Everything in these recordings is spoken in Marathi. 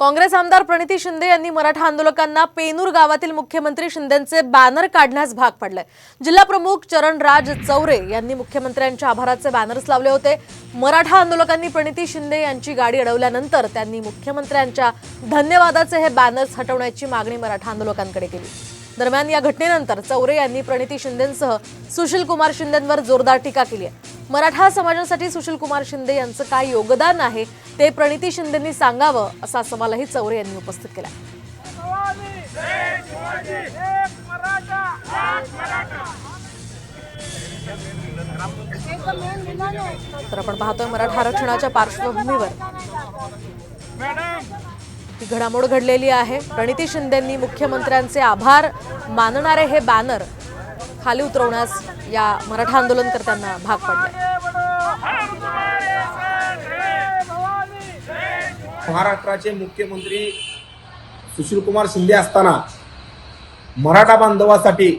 काँग्रेस आमदार प्रणिती शिंदे यांनी मराठा आंदोलकांना पेनूर गावातील मुख्यमंत्री शिंदेंचे बॅनर काढण्यास भाग पडले जिल्हा प्रमुख चरणराज चौरे यांनी मुख्यमंत्र्यांच्या आभाराचे बॅनर्स लावले होते. मराठा आंदोलकांनी प्रणिती शिंदे यांची गाडी अडवल्यानंतर त्यांनी मुख्यमंत्र्यांच्या धन्यवादाचे हे बॅनर्स हटवण्याची मागणी मराठा आंदोलकांकडे केली. दरम्यान या घटनेनंतर चौरे यांनी प्रणिती शिंदेंसह सुशील कुमार शिंदेंवर जोरदार टीका केली आहे. मराठा समाजासाठी सुशील कुमार शिंदे यांचं काय योगदान आहे ते प्रणिती शिंदेंनी सांगावं असा सवालही चौरे यांनी उपस्थित केला. तर आपण पाहतोय मराठा आरक्षणाच्या पार्श्वभूमीवर. ही घडामोड घडलेली आहे. प्रणिती शिंदेंनी मुख्यमंत्र्यांचे आभार मानणारे हे बॅनर खाली उतरवण्यास या मराठा आंदोलनकर्त्यांना भाग पडले. महाराष्ट्राचे मुख्यमंत्री सुशीलकुमार शिंदे असताना मराठा बांधवासाठी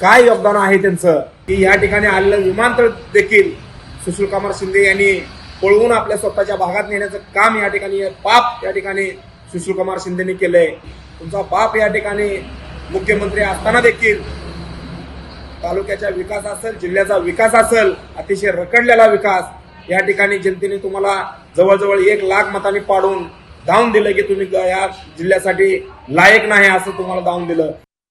काय योगदान आहे त्यांचं? की या ठिकाणी आलेलं विमानतळ देखील सुशीलकुमार शिंदे यांनी पळवून आपल्या स्वतःच्या भागात नेण्याचं काम या ठिकाणी पाप या ठिकाणी सुशीलकुमार शिंदेनी केलंय. तुमचा पाप या ठिकाणी मुख्यमंत्री असताना देखील तालुक्याचा विकास असेल जिल्ह्याचा विकास असेल अतिशय रखडलेला विकास या ठिकाणी जनतेने तुम्हाला जवळजवळ एक लाख मतांनी पाडून धावून दिलं की तुम्ही या जिल्ह्यासाठी लायक नाही असं तुम्हाला धावून दिलं.